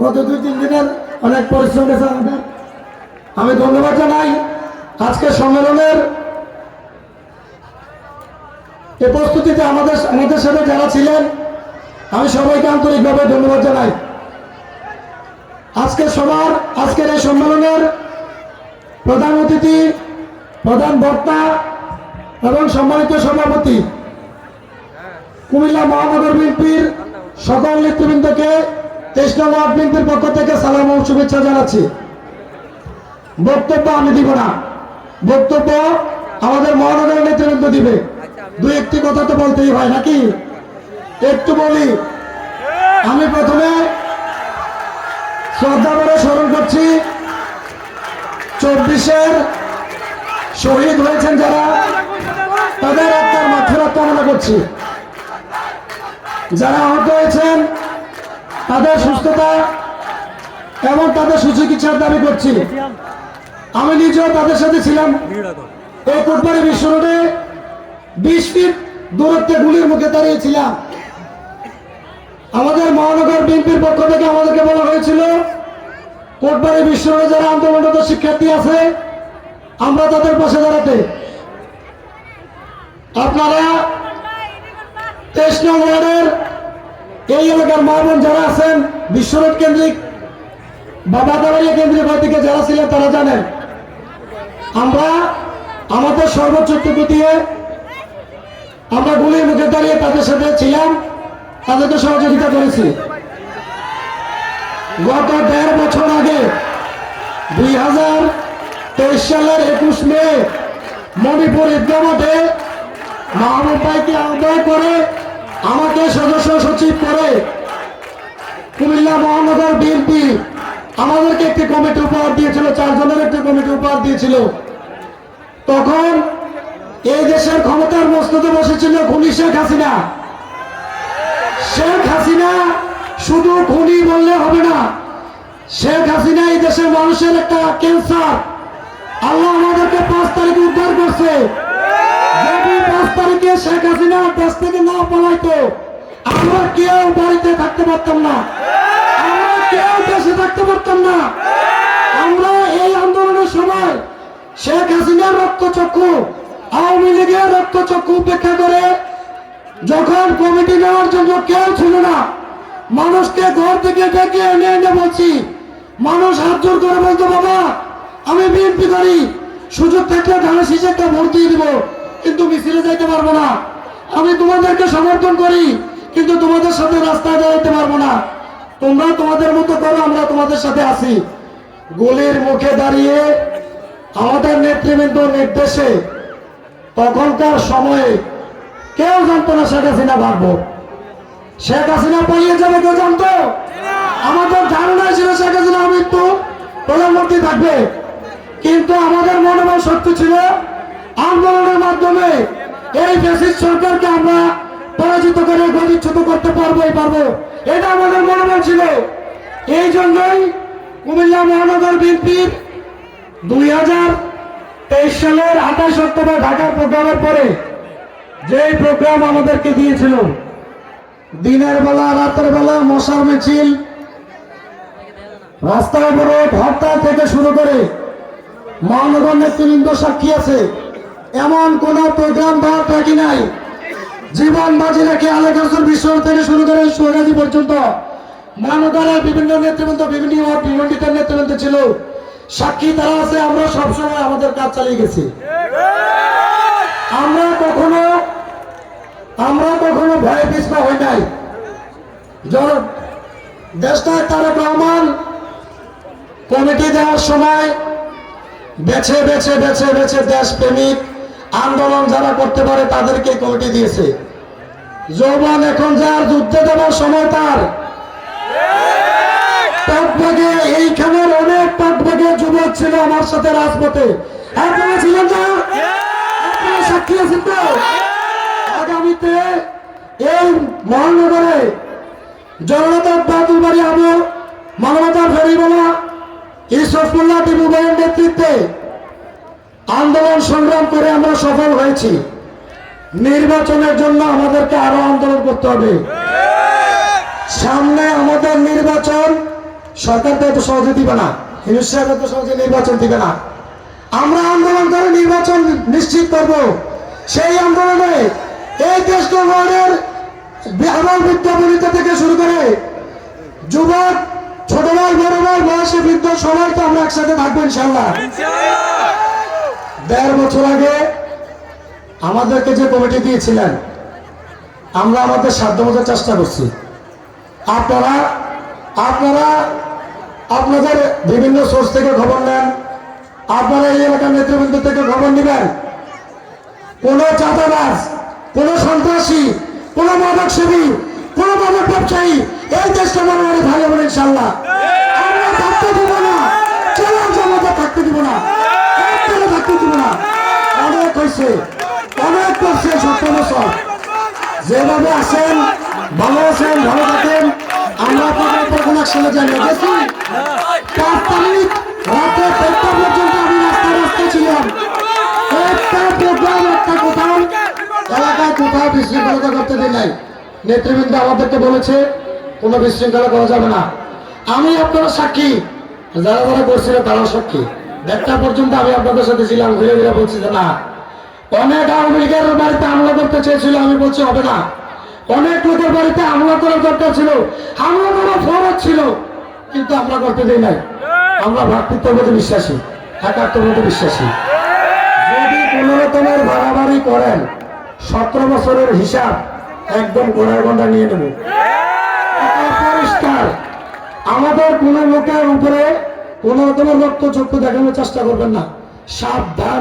গত দুই, তিন দিনের অনেক পরিশ্রম গেছে আমাদের। আমি ধন্যবাদ জানাই আজকে সম্মেলনের এ প্রস্তুতিতে আমাদের আমাদের সাথে যারা ছিলেন, আমি সবাইকে আন্তরিকভাবে ধন্যবাদ জানাই। আজকে সবার, আজকের এই সম্মেলনের প্রধান অতিথি, প্রধান বক্তা এবং সম্মানিত সভাপতি কুমিল্লা মহানগর বিএনপির সকল নেতৃবৃন্দকে তেইশ পক্ষ থেকে সালাম ও শুভেচ্ছা জানাচ্ছি। বক্তব্য আমি দিব না। বক্তব্য আমাদের নেতৃবৃন্দ দিবে। দুই একটি কথা তো বলতেই হয়, নাকি? একটু বলি, আমি প্রথমে শ্রদ্ধা করে স্মরণ করছি, চব্বিশের শহীদ হয়েছেন যারা, তাদের আত্মার মাথুরা কামনা করছি। যারা আহত হয়েছেন তাদের সুস্থতা এবং তাদের সুচিকিৎসার দাবি করছি। আমি নিজেও তাদের সাথে ছিলাম। এই কোটবাড়ি বিশ্ব রোডে বিশ ফিট দূরত্বে গুলির মুখে দাঁড়িয়েছিলাম। আমাদের মহানগর বিএনপির পক্ষ থেকে আমাদেরকে বলা হয়েছিল, কোটবাড়ি বিশ্ব রোডে যারা আন্তর্গত শিক্ষার্থী আছে, আমরা তাদের পাশে দাঁড়াতে। আপনারা তেইশ নং ওয়ার্ডের এই এলাকার মা বোন যারা আছেন, বিশ্বরোড কেন্দ্রিক, বা বাদাবাড়িয়া কেন্দ্রিক থেকে যারা ছিলেন, তারা জানেন, আমরা আমাদের সর্বোচ্চটুকু দিয়ে আমরা গুলির মুখে দাঁড়িয়ে তাদের সাথে ছিলাম তাদেরকে সহযোগিতা করেছি। গত দেড় বছর আগে, দুই হাজার তেইশ সালের একুশ মে, মণিপুর ঈদগাহ মাঠে ভাইকে আহ্বান করে আমাকে সদস্য সচিব করে কুমিল্লা মহানগর বিএনপি আমাদেরকে একটি কমিটি উপহার দিয়েছিল, চারজনের একটি কমিটি উপহার দিয়েছিল। তখন এই দেশের ক্ষমতার মস্ততে বসেছিল খুনি শেখ হাসিনা। শেখ হাসিনা শুধু খুনি বললে হবে না, শেখ হাসিনা এই দেশের মানুষের একটা ক্যান্সার আল্লাহ আমাদেরকে পাঁচ তারিখে দেশ থেকে না পালাইতো, আমরা কেউ বাড়িতে থাকতে পারতাম না। আমরা কেউ দেশে থাকতে পারতাম না। আমরা এই আন্দোলনের সময় শেখ হাসিনার রক্তচক্ষু, আওয়ামী লীগের রক্তচক্ষু উপেক্ষা করে যখন কমিটি নেওয়ার জন্য কেউ ছিল না, মানুষকে ঘর থেকে ডেকে এনে এনে বলছি, মানুষ হাত জোর করে বলতো, বাবা, আমি বিএনপি করি, সুযোগ থাকলে ধানের শীষে একটা ভোট দিয়ে দিব, কিন্তু মিছিলে যাইতে পারব না। আমি তোমাদেরকে সমর্থন করি, কিন্তু তোমাদের সাথে রাস্তায় দাঁড়াতে পারব না। তোমরা তোমাদের মতো করো, আমরা তোমাদের সাথে আসি গলির মুখে দাঁড়িয়ে আমাদের নেতৃবৃন্দ নির্দেশে তখনকার সময়ে কেউ জানতো না শেখ হাসিনা ভাববো শেখ হাসিনা পালিয়ে যাবে, কেউ জানতো? আমাদের ধারণা ছিল শেখ হাসিনা মৃত্যু, প্রধানমন্ত্রী থাকবে। কিন্তু আমাদের মনোবল শক্তি ছিল আন্দোলনের মাধ্যমে এই ফ্যাসিস্ট সরকারকে আমরা পরাজিত করে গতিচ্ছুত করতে পারবোই পারব। এটা আমাদের মনোবল ছিল। এই জন্যই কুমিল্লা মহানগর বিএনপির দুই হাজার তেইশ সালের আঠাশ অক্টোবর ঢাকার প্রোগ্রামের পরে যেই প্রোগ্রাম আমাদেরকে দিয়েছিল, দিনের বেলা, রাতের বেলা মশার মিছিল রাস্তা অবরোধ, হরতাল থেকে শুরু করে মহানগর নেতৃবৃন্দ সাক্ষী আছে। এমন কোন প্রোগ্রাম বা থাকি নাই। জীবন বাজি রেখে আলেখাসুর বিশ্ব থেকে শুরু করে সোহাগাজী পর্যন্ত মহানগরের বিভিন্ন নেতৃবৃন্দ, বিভিন্ন ওয়ার্ড নেতৃবৃন্দ ছিল। সাক্ষী তারা আছে, আমরা সবসময় আমাদের কাজ চালিয়ে গেছি। আমরা কখনো আমরা কখনো ভয়ে পিছপা হই নাই। দেশটা তারেক রহমান কমিটি দেওয়ার সময় বেছে বেছে বেছে বেছে দেশপ্রেমিক আন্দোলন যারা করতে পারে তাদেরকে কমিটি দিয়েছে। যৌবন এখন যার যুদ্ধে দেওয়ার সময় তার। পাটবাগে এইখানের অনেক পাটবাগে যুবক ছিল আমার সাথে রাজপথে। আপনারা ছিলেন সাক্ষী আছেন তো? আগামীতে এই মহানগরে জনতা বাদুর বাড়ি আবু মানবতা ফেরিওয়ালা ইসফুল্লাহ টিপু ভাইয়ের নেতৃত্বে আন্দোলন সংগ্রাম করে আমরা সফল হয়েছি। নির্বাচনের জন্য আমাদেরকে আরও আন্দোলন করতে হবে। সামনে আমাদের নির্বাচন, সরকার তো এত সহজে দিবে না। হিন্দু এত সহজে নির্বাচন দিবে না। আমরা আন্দোলন করে নির্বাচন নিশ্চিত করব। সেই আন্দোলনে এই দেশ বিদ্যাপরিতা থেকে শুরু করে যুবক, ছোট ভাই, বড় ভাই, বয়সে বৃদ্ধ, সবাই তো আমরা একসাথে থাকব ইনশাল্লাহ দেড় বছর আগে আমাদেরকে যে কমিটি দিয়েছিলেন, আমরা আমাদের সাধ্যমতো চেষ্টা করছি। আপনারা আপনারা আপনাদের বিভিন্ন সোর্স থেকে খবর নেন, আপনারা এই এলাকার নেতৃবৃন্দ থেকে খবর নেবেন। কোন চাঁদাবাজ, কোন সন্ত্রাসী, কোন মাদক সেবী কোন মাদক ব্যবসায়ী এই দেশটা মনে ভালো বলে ইনশাল্লাহ না অনেক হয়েছে, অনেক করছে সত্তর বছর। যেভাবে আসেন ভালো আছেন, ভালো থাকেন, আমরা আপনাদের একসঙ্গে যাই গেছি পাঁচ তারিখ রাতে দেড়টা পর্যন্ত আমি রাস্তায় রাস্তায় ছিলাম। একটা প্রোগ্রাম, একটা কোথাও, এলাকায় কোথাও বিশৃঙ্খলতা করতে দিই নাই। নেতৃবৃন্দ আমাদেরকে বলেছে, কোনো বিশৃঙ্খলা করা যাবে না। আমি আপনারা সাক্ষী, যারা যারা করছিল তারাও সাক্ষী। দেড়টা পর্যন্ত আমি আপনাদের সাথে ছিলাম, ঘুরে ঘুরে বলছি যে না। অনেক আওয়ামী বাড়িতে হামলা করতে চেয়েছিল, আমি বলছি হবে না। অনেক লোকের বাড়িতে হামলা করার দরকার ছিল, হামলা করার ফরজ ছিল, কিন্তু আমরা করতে দিই নাই। আমরা প্রতি বিশ্বাসী একাত্মের প্রতি বিশ্বাসী। যদি পুনরতমের বাড়াবাড়ি করেন, সতেরো বছরের হিসাব একদম গোড়ায় গন্ডা নিয়ে নেব। পরিষ্কার। আমাদের কোন লোকের উপরে কোন রকমের রক্ত চক্ষু দেখানোর চেষ্টা করবেন না। সাবধান।